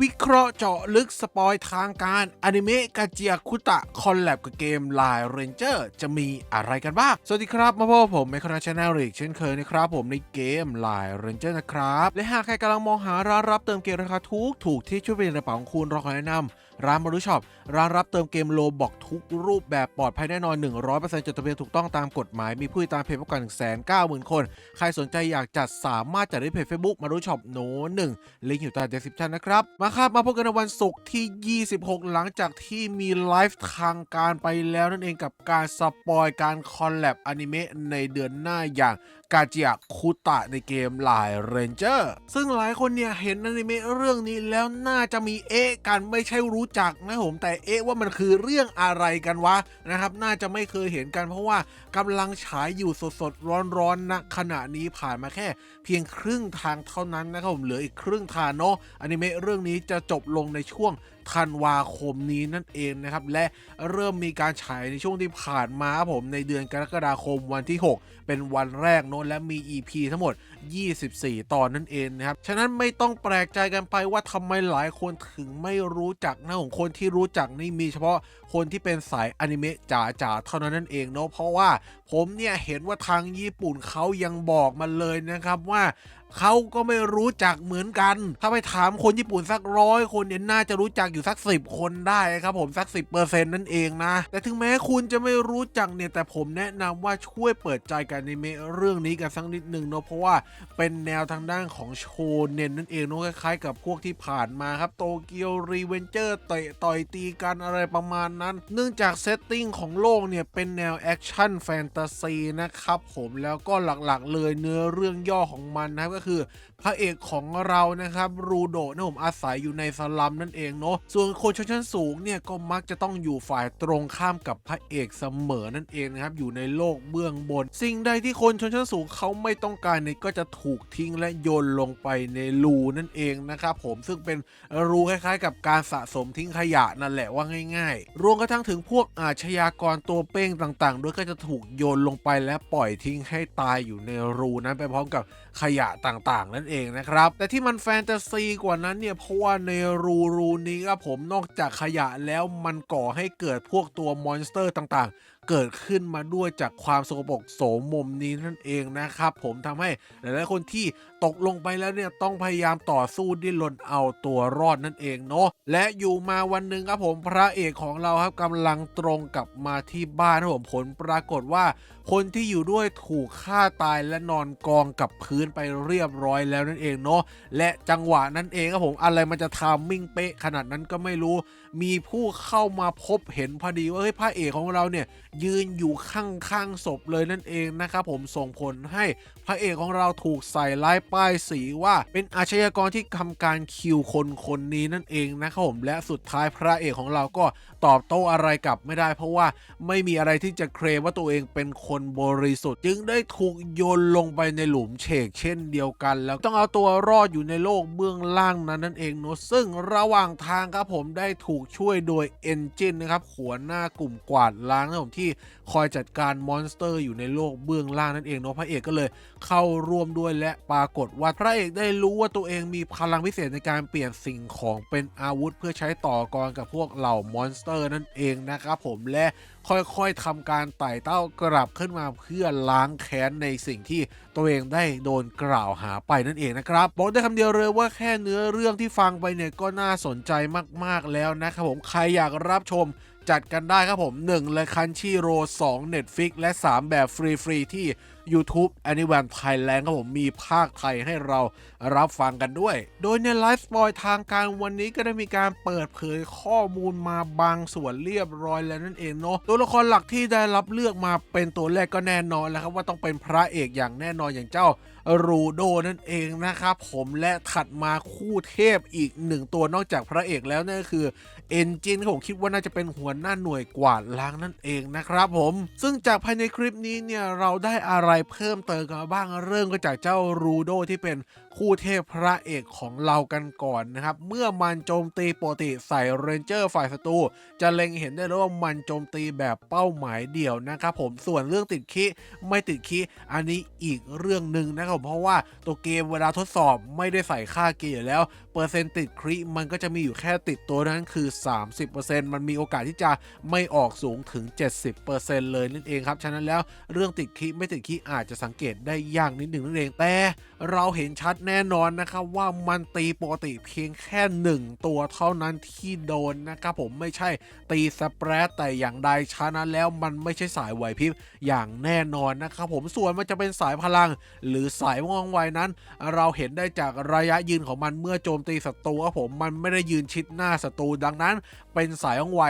วิ เคราะห์เจาะลึกสปอยทางการอนิเมะกาเจียคุตะคอลแลบกับเกม Line Ranger จะมีอะไรกันบ้าง สวัสดีครับ มาพบผมไมโครชาแนลอีกเช่นเคยนะครับ ผมในเกม Line Ranger นะครับ และหากใครกำลังมองหาร้านรับเติมเกมราคาถูกถูกที่ช่วยเป็นกระเป๋าของคุณเราขอแนะนำร้านมารุช็อปร้านรับเติมเกมโลบอกทุกรูปแบบปลอดภัยแน่นอน 100%จดทะเบียนถูกต้องตามกฎหมาย มีผู้ติดตามเพจมากกว่า190,000 คน ใครสนใจอยากจัดสามารถจัดได้เพจ Facebook มารุช็อปโนหนึ่งลิงก์อยู่ใต้ description นะครับมาครับมาพบกันในวันศุกร์ที่ 26 หลังจากที่มีไลฟ์ทางการไปแล้วนั่นเองกับการสปอยการคอลแลบอนิเมะในเดือนหน้าอย่าง กาเจียคุตะในเกมลายเรนเจอร์ซึ่งหลายคนเนี่ยเห็นอนิเมะเรื่องนี้แล้วน่าจะมีเอ๊ะกันไม่ใช่รู้จักนะผมแต่เอ๊ะว่ามันคือเรื่องอะไรกันวะนะครับ น่าจะไม่เคยเห็นกันเพราะว่ากำลังฉายอยู่สดๆร้อนๆณขณะนี้ผ่านมาแค่ เพียงครึ่งทางเท่านั้นนะครับผมเหลืออีกครึ่งทางเนาะอนิเมะเรื่องนี้จะจบลงในช่วง ธันวาคมนี้นั่นเองนะครับ และเริ่มมีการฉายในช่วงที่ผ่านมาผมในเดือนกรกฎาคมวันที่ 6 เป็นวันแรกโน้นและมี EP ทั้งหมด 24 ตอนนั่นเองนะครับ ฉะนั้นไม่ต้องแปลกใจกันไปว่าทำไมหลายคนถึงไม่รู้จักนะของคนที่รู้จักนี่มีเฉพาะ คนที่เป็นสายอนิเมะจ๋าๆเท่านั้นนั่นเองเนาะเพราะว่าผมเนี่ยเห็นว่าทางญี่ปุ่นเขายังบอกมาเลยนะครับว่าเขาก็ไม่รู้จักเหมือนกัน ถ้าไปถามคนญี่ปุ่นสักร้อยคนเนี่ยน่าจะรู้จักอยู่สักสิบคนได้ครับผมสักสิบเปอร์เซนต์นั่นเองนะ แต่ถึงแม้คุณจะไม่รู้จักเนี่ยแต่ผมแนะนำว่าช่วยเปิดใจกันในเมเรื่องนี้กันสักนิดนึงเนาะเพราะว่าเป็นแนวทางด้านของโชเน็นนั่นเองเนาะคล้ายๆกับพวกที่ผ่านมาครับโตเกียวรีเวนเจอร์เตะต่อยตีกันอะไรประมาณนั้น เนื่องจากเซตติ้งของโลกเนี่ยเป็นแนวแอคชั่นแฟนตาซีนะครับผมแล้วก็หลักๆเลยเนื้อเรื่องย่อของมันนะครับก็คือ พระเอกของเรานะครับรูโดนะผมอาศัยอยู่ในสลัมนั่นเองเนาะส่วนคนชนชั้นสูงเนี่ยก็มักจะต้องอยู่ฝ่ายตรงข้ามกับพระเอกเสมอนั่นเองนะครับอยู่ในโลกเบื้องบน สิ่งใดที่คนชนชั้นสูงเขาไม่ต้องการเนี่ยก็จะถูกทิ้งและโยนลงไปในรูนั่นเองนะครับผมซึ่งเป็นรูคล้ายๆ กับการสะสมทิ้งขยะนั่นแหละว่าง่ายๆรวมกระทั่งถึงพวกอาชญากรตัวเป้งต่างๆ ด้วยก็จะถูกโยนลงไปและปล่อยทิ้งให้ตายอยู่ในรูนั้นไปพร้อมกับขยะต่างๆ นั่นเองนะครับ แต่ที่มันแฟนตาซีกว่านั้นเนี่ยเพราะว่าในรูรูนี้ครับผมนอกจากขยะแล้วมันก่อให้เกิดพวกตัวมอนสเตอร์ต่างๆเกิดขึ้นมาด้วยจากความสกปรกโสมมุมนี้นั่นเองนะครับผมทำให้หลายๆคนที่ตกลงไปแล้วเนี่ยต้องพยายามต่อสู้ดิ้นรนเอาตัวรอดนั่นเองเนาะและอยู่มาวันหนึ่งครับผมพระเอกของเราครับกำลังตรงกลับมาที่บ้านครับผมผลปรากฏว่า คนที่อยู่ด้วยถูกฆ่าตายและนอนกองกับพื้นไปเรียบร้อยแล้วนั่นเองเนาะและจังหวะนั้นเองครับผมอะไรมันจะทามมิ่งเป๊ะขนาดนั้นก็ไม่รู้ มีผู้เข้ามาพบเห็นพอดีว่าเฮ้ยพระเอกของเราเนี่ยยืนอยู่ข้างๆศพเลยนั่นเองนะครับผมส่งผลให้พระเอกของเราถูกใส่ร้ายป้ายสีว่า เป็นอาชญากรที่ทำการคิวคนคนนี้นั่นเองนะครับผมและสุดท้ายพระเอกของเราก็ตอบโต้อะไรกลับไม่ได้ เพราะว่าไม่มีอะไรที่จะเคลมว่าตัวเองเป็นคนบริสุทธิ์ จึงได้ถูกโยนลงไปในหลุมเฉกเช่นเดียวกัน แล้วต้องเอาตัวรอดอยู่ในโลกเบื้องล่างนั้นนั่นเองเนอะซึ่งระหว่างทางครับผมได้ถูกช่วยโดยเอนจินนะครับหัวหน้ากลุ่มกวาดล้างนะครับผมที่คอยจัดการมอนสเตอร์อยู่ในโลกเบื้องล่างนั่นเองเนาะพระเอกก็เลยเข้าร่วมด้วยและปรากฏว่าพระเอกได้รู้ว่าตัวเองมีพลังพิเศษในการเปลี่ยนสิ่งของเป็นอาวุธ เพื่อใช้ต่อกรกับพวกเหล่ามอนสเตอร์นั่นเองนะครับผมและค่อยๆทำการไต่เต้ากลับขึ้นมาเพื่อล้างแค้นในสิ่งที่ตัวเองได้โดนกล่าวหาไปนั่นเองนะครับบอกได้คำเดียวเลยว่าแค่เนื้อเรื่องที่ฟังไปเนี่ยก็น่าสนใจมากๆแล้วนะครับผมใครอยากรับชมจัดกันได้ครับผม1เลยคันชีโร2 Netflix และ 3 แบบฟรีๆที่ YouTube a n i v a n Thailand ครับผมมีภาคไทยให้เรารับฟังกันด้วย โดยในไลฟ์สปอยทางการวันนี้ก็ได้มีการเปิดเผยข้อมูลมาบางส่วนเรียบร้อยแล้วนั่นเองเนาะตัวละครหลักที่ได้รับเลือกมาเป็นตัวแรกก็แน่นอนแล้วครับว่าต้องเป็นพระเอกอย่างแน่นอนอย่างเจ้ารูโดนั่นเองนะครับผมและถัดมาคู่เทพอีกหนึ่งตัวนอกจากพระเอกแล้วนั่นก็คือเอนจินผมคิดว่าน่าจะเป็นหัวหน้าหน่วยกวาดล้างนั่นเองนะครับผม ซึ่งจากภายในคลิปนี้เนี่ยเราได้อะไรไรเพิ่มเติมกันบ้างเริ่มก็จากเจ้ารูโดที่เป็น คู่เทพพระเอกของเรากันก่อนนะครับ เมื่อมันโจมตีปกติใส่เรนเจอร์ฝ่ายศัตรูจะเล็งเห็นได้เลยว่ามันโจมตีแบบเป้าหมายเดี่ยวนะครับผมส่วนเรื่องติดคิไม่ติดคิอันนี้อีกเรื่องหนึ่งนะครับผมเพราะว่าตัวเกมเวลาทดสอบไม่ได้ใส่ค่าเกียร์อยู่แล้ว เปอร์เซ็นต์ติดคริมันก็จะมีอยู่แค่ติดตัวนั้นคือ 30%มันมีโอกาสที่จะไม่ออกสูงถึง 70%เลยนั่นเองครับฉะนั้นแล้วเรื่องติดคิไม่ติดคิอาจจะสังเกตได้ยากนิดหนึ่งนั่นเองแต่เราเห็นชัดแน่นอนนะครับว่ามันตีปกติเพียงแค่ 1 ตัวเท่านั้นที่โดนนะครับผมไม่ใช่ตีสเปรดแต่อย่างใดฉะนั้นแล้วมันไม่ใช่สายไหวพริบอย่างแน่นอนนะครับผมส่วนมันจะเป็นสายพลัง หรือสายว่องไวนั้น เราเห็นได้จากระยะยืนของมันเมื่อโจมตีศัตรูครับผมมันไม่ได้ยืนชิดหน้าศัตรูดังนั้น เป็นสายว่องไว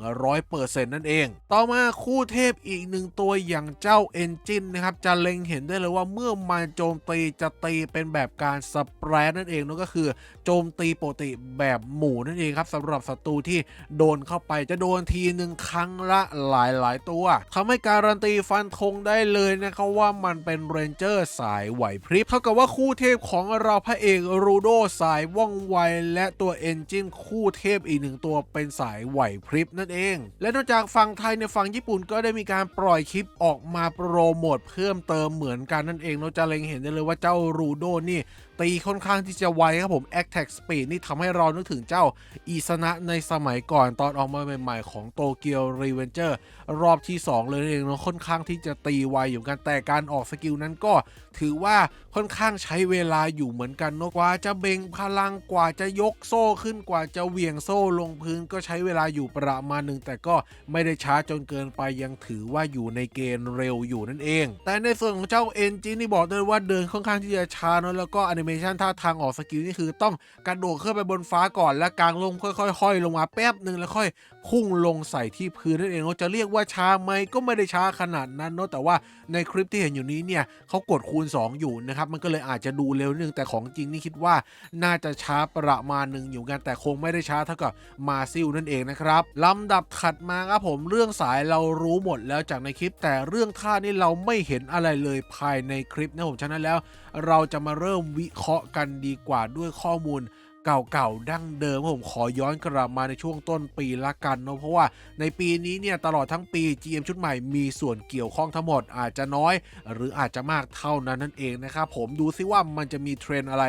100%นั่นเอง ต่อมาคู่เทพอีกหนึ่งตัวอย่างเจ้าเอนจินนะครับจะเล็งเห็นได้เลยว่าเมื่อมันโจมตีจะตีเป็นแบบการสเปรดนั่นเองนั่นก็คือโจมตีปกติแบบหมู่นั่นเองครับสำหรับศัตรูที่โดนเข้าไปจะโดนทีหนึ่งครั้งละหลายๆตัวทำให้การันตีฟันธงได้เลยนะครับว่ามันเป็นเรนเจอร์สายไหวพริบเท่ากับว่าคู่เทพของเราพระเอกรูโดสายว่องไวและตัวเอนจินคู่เทพอีกหนึ่งตัวเป็นสายไหวพริบนั่นเอง และนอกจากฝั่งไทยในฝั่งญี่ปุ่นก็ได้มีการปล่อยคลิปออกมาโปรโมทเพิ่มเติมเหมือนกันนั่นเองเราจะเล็งเห็นได้เลยว่าเจ้ารูโดนี่ตีค่อนข้างที่จะไวครับผม Attack Speed นี่ทำให้เรานึกถึงเจ้าอีสนะในสมัยก่อนตอนออกมาใหม่ๆ ของโตเกียวรีเวนเจอร์รอบที่ 2 เลยนั่นเองเนาะค่อนข้างที่จะตีไวอยู่กันแต่การออกสกิลนั้นก็ถือว่าค่อนข้างใช้เวลาอยู่เหมือนกันเนาะกว่าจะเบ่งพลังกว่าจะยกโซ่ขึ้นกว่าจะเหวี่ยงโซ่ลงพื้นก็ใช้เวลาอยู่ประมาณหนึ่งแต่ก็ไม่ได้ช้าจนเกินไปยังถือว่าอยู่ในเกณฑ์เร็วอยู่นั่นเอง แต่ในส่วนของเจ้าเอนจินนี่บอกเลยว่าเดินค่อนข้างที่จะช้าเนาะแล้วก็แอนิเมชันท่าทางออกสกิลนี่คือต้องกระโดดขึ้นไปบนฟ้าก่อนแล้วกลางลงค่อยๆห้อยลงมาแป๊บหนึ่งแล้วค่อย พุ่งลงใส่ที่พื้นนั่นเองเนาะจะเรียกว่าช้าไหมก็ไม่ได้ช้าขนาดนั้นเนาะแต่ว่าในคลิปที่เห็นอยู่นี้เนี่ยเขากดคูณ 2 อยู่นะครับมันก็เลยอาจจะดูเร็วนึงแต่ของจริงนี่คิดว่าน่าจะช้าประมาณหนึ่งอยู่กันแต่คงไม่ได้ช้าเท่ากับมาซิลนั่นเองนะครับลำดับถัดมาครับผมเรื่องสายเรารู้หมดแล้วจากในคลิป แต่เรื่องท่านี่เราไม่เห็นอะไรเลยภายในคลิปนะผมฉะนั้นแล้ว เราจะมาเริ่มวิเคราะห์กันดีกว่าด้วยข้อมูล เก่าๆ ดั้งเดิมผมขอย้อนกลับมาในช่วงต้นปีละกันเนาะเพราะว่าในปีนี้เนี่ยตลอดทั้งปี GM ชุดใหม่มีส่วนเกี่ยวข้องทั้งหมดอาจจะน้อย หรืออาจจะมากเท่านั้นนั่นเองนะครับผมดูซิว่ามันจะมีเทรนอะไร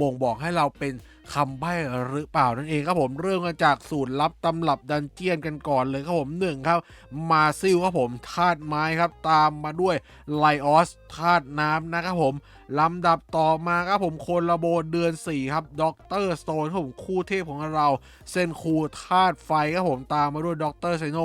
บ่งบอกให้เราเป็นคำใบ้หรือเปล่านั่นเองครับผมเริ่มกันจากสูตรลับตำรับดันเจียนกันก่อนเลยครับผมหนึ่งครับ มาซิลครับผมธาตุไม้ครับตามมาด้วยไลออสธาตุน้ำนะครับผมลำดับต่อมาครับผมโคนระโบเดือน 4 ครับด็อกเตอร์สโตนครับผมคู่เทพของเรา เส้นคูธาตุไฟครับผมตามมาด้วยด็อกเตอร์ไซโน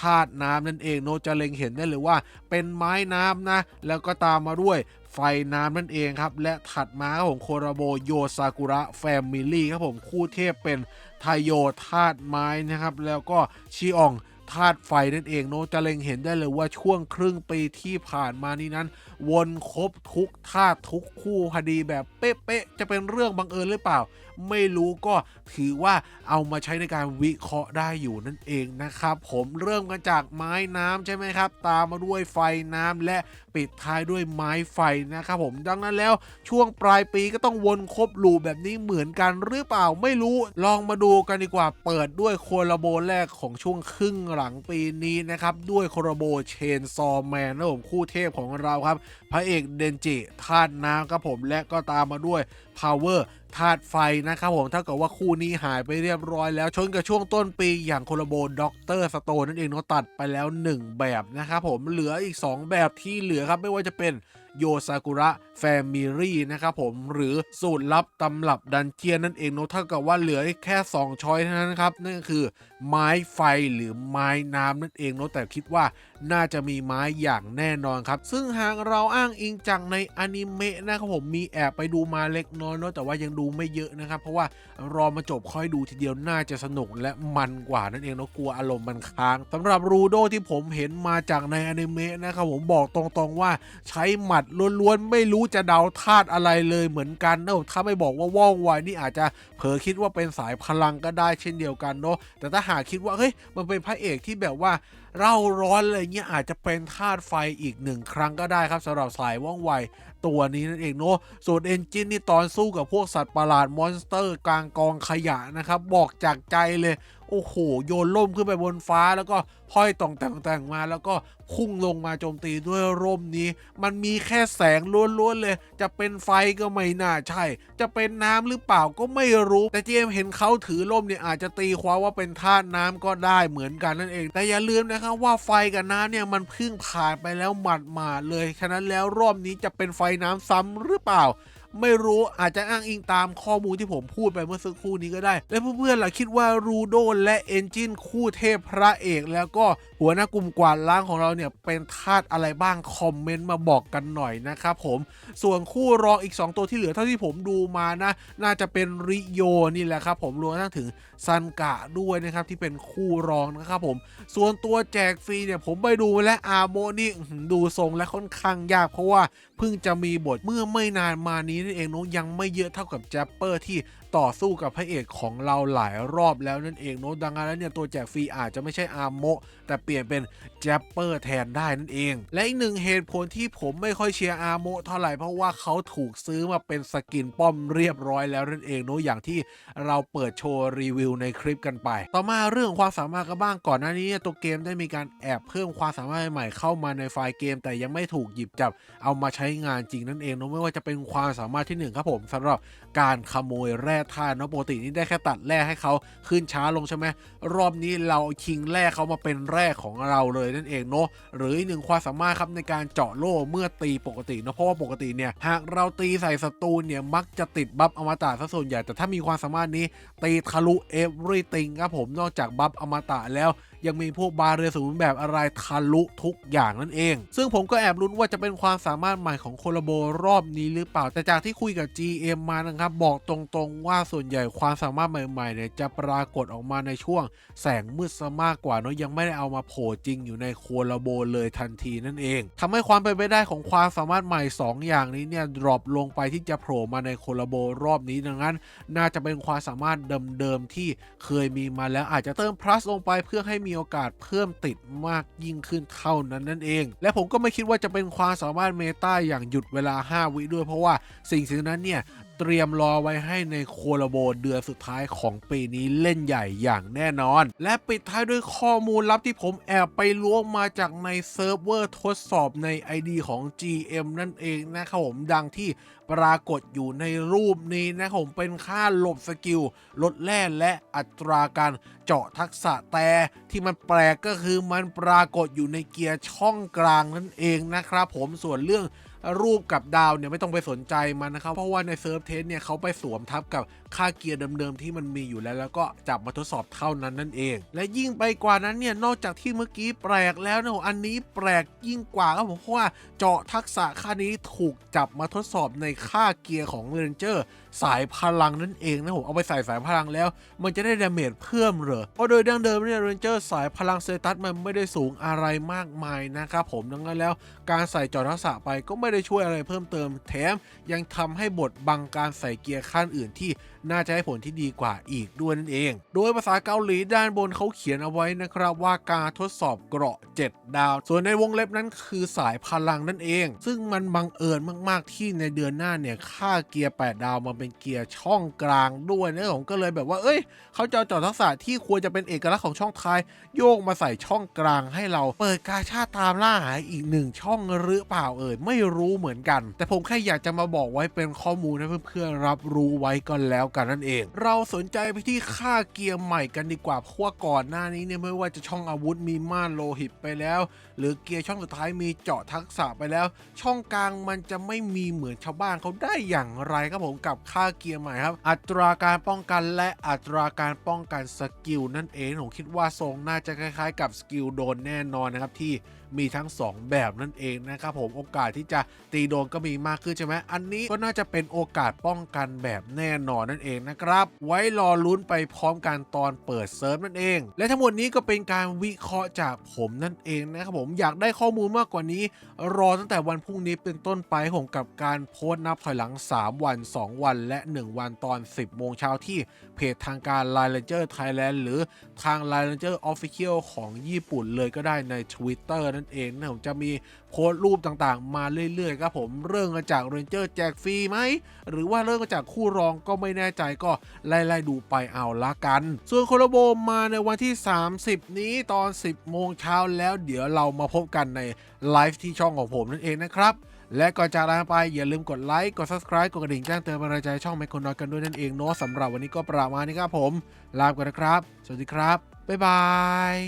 ธาตุน้ำนั่นเองโนจะเล็งเห็นได้เลยว่า เป็นไม้น้ำนะ แล้วก็ตามมาด้วย ไฟน้ำนั่นเองครับ และถัดมาของโคราโบโยซากุระแฟมิลี่ครับผมคู่เทพเป็นไทโยธาตุไม้นะครับ แล้วก็ชิอองธาตุไฟนั่นเองโนจะเล็งเห็นได้เลยว่าช่วงครึ่งปีที่ผ่านมานี้นั้น วนครบทุกธาตุทุกคู่พอดีแบบเป๊ะๆจะเป็นเรื่องบังเอิญหรือเปล่า ไม่รู้ก็ถือว่าเอามาใช้ในการวิเคราะห์ได้อยู่นั่นเองนะครับผมเริ่มกันจากไม้น้ำใช่ไหมครับ ตามมาด้วยไฟน้ำและปิดท้ายด้วยไม้ไฟนะครับผมดังนั้นแล้วช่วงปลายปีก็ต้องวนครบลูปแบบนี้เหมือนกันหรือเปล่าไม่รู้ลองมาดูกันดีกว่าเปิดด้วยโคลาโบแรกของช่วงครึ่งหลังปีนี้นะครับด้วยโคลาโบเชนซอแมนนะผมคู่เทพของเราครับ พระเอกเดนจิธาตุน้ำครับผมและก็ตามมาด้วย Power ธาตุไฟนะครับผมถ้าเกิดว่าคู่นี้หายไปเรียบร้อยแล้ว ชนกับช่วงต้นปีอย่างโคลาโบด็อกเตอร์สโตนนั่นเองเนาตัดไปแล้ว 1 แบบนะครับผมเหลืออีก 2 แบบที่เหลือครับไม่ว่าจะเป็นโยซากุระแฟมิลี่นะครับผมหรือสูตรลับตำรับดันเจียนนั่นเองเนาะเท่ากับว่าเหลือแค่ 2 ช้อยเท่านั้นครับนั่นก็คือ ไม้ไฟหรือไม้น้ำนั่นเองเนาะแต่คิดว่าน่าจะมีไม้อย่างแน่นอนครับ ซึ่งหากเราอ้างอิงจากในอนิเมะนะครับผมมีแอบไปดูมาเล็กน้อยเนาะแต่ว่ายังดูไม่เยอะนะครับ เพราะว่ารอมาจบค่อยดูทีเดียวน่าจะสนุกและมันกว่านั่นเองเนาะกลัวอารมณ์มันค้างสำหรับรูโดที่ผมเห็นมาจากในอนิเมะนะครับผมบอกตรงๆว่าใช้หมัดล้วนๆไม่รู้จะเดาธาตุอะไรเลยเหมือนกันเนาะถ้าไม่บอกว่าว่องไวนี่อาจจะเผลอคิดว่าเป็นสายพลังก็ได้เช่นเดียวกันเนาะแต่ถ้าหากคิดว่าเฮ้ยมันเป็นพระเอกที่แบบว่าเร่าร้อนอะไรเงี้ยอาจจะเป็นธาตุไฟอีกหนึ่งครั้งก็ได้ครับสำหรับสายว่องไวตัวนี้นั่นเองเนาะส่วนเอนจินนี่ตอนสู้กับพวกสัตว์ประหลาดมอนสเตอร์ กลางกองขยะนะครับ บอกจากใจเลย โอ้โห โยนล่มขึ้นไปบนฟ้าแล้วก็ห้อยต่องแต่งแต่งมา แล้วก็พุ่งลงมาโจมตีด้วยร่มนี้ มันมีแค่แสงล้วนๆเลย จะเป็นไฟก็ไม่น่าใช่ จะเป็นน้ำหรือเปล่าก็ไม่รู้ แต่เจมส์เห็นเขาถือร่มเนี่ยอาจจะตีความว่าเป็นธาตุน้ำก็ได้เหมือนกันนั่นเอง แต่อย่าลืมนะครับว่าไฟกับน้ำเนี่ยมันเพิ่งผ่านไปแล้วหมาดๆเลย ฉะนั้นแล้วรอบนี้จะเป็นไฟน้ำซ้ำหรือเปล่า ไม่รู้อาจจะอ้างอิงตามข้อมูลที่ผมพูดไปเมื่อสักครู่นี้ก็ได้ และเพื่อนๆล่ะคิดว่ารูโดและเอนจินคู่เทพพระเอกแล้วก็หัวหน้ากลุ่มกวาดล้างของเราเนี่ยเป็นธาตุอะไรบ้างคอมเมนต์มาบอกกันหน่อยนะครับผมส่วนคู่รองอีก 2 ตัวที่เหลือเท่าที่ผมดูมานะ น่าจะเป็นริโยนี่แหละครับผมรวมทั้งถึงซันกะด้วยนะครับที่เป็นคู่รองนะครับผม ส่วนตัวแจกฟรีเนี่ยผมไปดูและอาโมนี่ดูทรงและค่อนข้างยากเพราะว่าเพิ่งจะมีบทเมื่อไม่นานมานี้นั่นเองเนอะยังไม่เยอะเท่ากับแจปเปอร์ที่ ต่อสู้กับพระเอกของเราหลายรอบแล้วนั่นเองเนอะดังนั้นเนี่ยตัวแจกฟรีอาจจะไม่ใช่อาโมแต่เปลี่ยนเป็นแจปเปอร์แทนได้นั่นเอง และอีกหนึ่งเหตุผลที่ผมไม่ค่อยเชียร์อาโมเท่าไหร่เพราะว่าเขาถูกซื้อมาเป็นสกินป้อมเรียบร้อยแล้วนั่นเองเนอะอย่างที่เราเปิดโชว์รีวิวในคลิปกันไป ต่อมาเรื่องความสามารถกันบ้างก่อนหน้านี้ตัวเกมได้มีการแอบเพิ่มความสามารถใหม่เข้ามาในไฟล์เกม แต่ยังไม่ถูกหยิบจับเอามาใช้งานจริงนั่นเองเนอะไม่ว่าจะเป็นความสามารถที่หนึ่งครับผมสำหรับการขโมยแร่ธาตุเนาะปกตินี่ได้แค่ตัดแร่ให้เขาขึ้นช้าลงใช่ไหมรอบนี้เราชิงแร่เขามาเป็นแร่ของเราเลยนั่นเองเนาะหรืออีกหนึ่งความสามารถครับในการเจาะโล่เมื่อตีปกติเนะเพราะว่าปกติเนี่ยหากเราตีใส่ศัตรูเนี่ยมักจะติดบัฟอมตะซะส่วนใหญ่แต่ถ้ามีความสามารถนี้ตีทะลุ everything ครับผมนอกจากบัฟอมตะแล้ว ยังมีพวกบาเรียสูงแบบอะไรทะลุทุกอย่างนั่นเอง ซึ่งผมก็แอบลุ้นว่าจะเป็นความสามารถใหม่ของโคลโบรอบนี้หรือเปล่า แต่จากที่คุยกับ GM มานะครับ บอกตรงๆว่าส่วนใหญ่ความสามารถใหม่ๆเนี่ยจะปรากฏออกมาในช่วงแสงมืดซะมากกว่าเนอะยังไม่ได้เอามาโผล่จริงอยู่ในโคลโบเลยทันทีนั่นเองทำให้ความเป็นไปได้ของความสามารถใหม่ 2 อย่างนี้เนี่ยดรอปลงไปที่จะโผล่มาในโคลโบรอบนี้ดังนั้น น่าจะเป็นความสามารถเดิมๆที่เคยมีมาแล้วอาจจะเติม plus ลงไปเพื่อให้มีโอกาสเพิ่มติดมากยิ่งขึ้นเท่านั้นนั่นเอง และผมก็ไม่คิดว่าจะเป็นความสามารถเมตาอย่างหยุดเวลา 5 วิด้วยเพราะว่าสิ่งสิ่งนั้นเนี่ย เตรียมรอไว้ให้ในโคลาโบเดือนสุดท้ายของปีนี้เล่นใหญ่อย่างแน่นอน และปิดท้ายด้วยข้อมูลลับที่ผมแอบไปล้วงมาจากในเซิร์ฟเวอร์ทดสอบใน ID ของ GM นั่นเองนะครับผมดังที่ปรากฏอยู่ในรูปนี้นะครับผมเป็นค่าหลบสกิลลดแร่และอัตราการเจาะทักษะแต่ที่มันแปลกก็คือมันปรากฏอยู่ในเกียร์ช่องกลางนั่นเองนะครับผมส่วนเรื่อง รูปกับดาวเนี่ยไม่ต้องไปสนใจมันนะครับ เพราะว่าในเซิร์ฟเทสเนี่ยเขาไปสวมทับกับค่าเกียร์เดิมๆที่มันมีอยู่แล้ว แล้วก็จับมาทดสอบเท่านั้นนั่นเอง และยิ่งไปกว่านั้นเนี่ยนอกจากที่เมื่อกี้แปลกแล้วนะอันนี้แปลกยิ่งกว่าครับผมเพราะว่าเจาะทักษะค่านี้ถูกจับมาทดสอบในค่าเกียร์ของเรนเจอร์สายพลังนั่นเองนะผมเอาไปใส่สายพลังแล้ว มันจะได้ดาเมจเพิ่มเหรอเพราะโดยดั้งเดิมเนี่ยเรนเจอร์สายพลังเซตัสมันไม่ได้สูงอะไรมากมายนะครับผมดังนั้นแล้วการใส่จอทักษะไปก็ไม่ได้ช่วยอะไรเพิ่มเติมแถมยังทำให้บทบังการใส่เกียร์ขั้นอื่นที่น่าจะให้ผลที่ดีกว่าอีกด้วยนั่นเอง โดยภาษาเกาหลีด้านบนเขาเขียนเอาไว้นะครับว่าการทดสอบเกราะ 7 ดาว ส่วนในวงเล็บนั้นคือสายพลังนั่นเอง ซึ่งมันบังเอิญมาก ๆ ที่ในเดือนหน้าเนี่ยค่าเกียร์ 8 ดาวมาเป็นเกียร์ช่องกลางด้วยนะผมก็เลยแบบว่า เอ้ย เขาจะเอาจอทักษะที่ควรจะเป็นเอกลักษณ์ของช่องท้าย โยกมาใส่ช่องกลางให้เราเปิดกาชาตามล่าหาอีกหนึ่งช่องหรือเปล่าเอ่ยไม่รู้เหมือนกัน แต่ผมแค่อยากจะมาบอกไว้เป็นข้อมูลให้เพื่อนๆรับรู้ไว้ก็แล้วกันนั่นเอง เราสนใจไปที่ค่าเกียร์ใหม่กันดีกว่าเพราะว่าก่อนหน้านี้เนี่ยไม่ว่าจะช่องอาวุธมีม่านโลหิตไปแล้ว หรือเกียร์ช่องสุดท้ายมีเจาะทักษะไปแล้ว ช่องกลางมันจะไม่มีเหมือนชาวบ้านเขาได้อย่างไรครับผมกับค่าเกียร์ใหม่ครับ อัตราการป้องกันและอัตราการป้องกันสกิลนั่นเองผมคิดว่าทรงน่าจะคล้ายๆ กับสกิลโดนแน่นอนนะครับที่ มีทั้ง 2 แบบนั่นเองนะครับผมโอกาสที่จะตีโดนก็มีมากขึ้นใช่ไหมอันนี้ก็น่าจะเป็นโอกาสป้องกันแบบแน่นอนนั่นเองนะครับ ไว้รอลุ้นไปพร้อมกันตอนเปิดเซิร์ฟนั่นเอง และทั้งหมดนี้ก็เป็นการวิเคราะห์จากผมนั่นเองนะครับผมอยากได้ข้อมูลมากกว่านี้ รอตั้งแต่วันพรุ่งนี้เป็นต้นไปผมกับการโพสต์นับถอยหลัง 3 วัน 2 วัน และ 1 วันตอน 10 โมงเช้าที่เพจทางการ Line Ranger Thailand หรือทาง Line Ranger Official ของญี่ปุ่นเลยก็ได้ใน Twitter นั่นนั่นเองนะผมจะมีโพสต์รูปต่างๆ มาเรื่อยๆครับผมเริ่มกันจากเรนเจอร์แจกฟรีไหมหรือว่าเริ่มกันจากคู่รองก็ไม่แน่ใจก็ไล่ๆดูไปเอาละกัน ส่วนโคโลโบมาในวันที่ 30 นี้ตอน 10 โมงเช้าแล้วเดี๋ยวเรามาพบกันในไลฟ์ที่ช่องของผมนั่นเองนะครับและก่อนจากลาไปอย่าลืมกดไลค์ กด subscribe กดกระดิ่งแจ้งเตือนกำลังใจช่องไมโครน้อยกันด้วยนั่นเองเนาะสำหรับวันนี้ก็ประมาณนี้ครับผม ลาไปก่อนนะครับ สวัสดีครับ บ๊ายบาย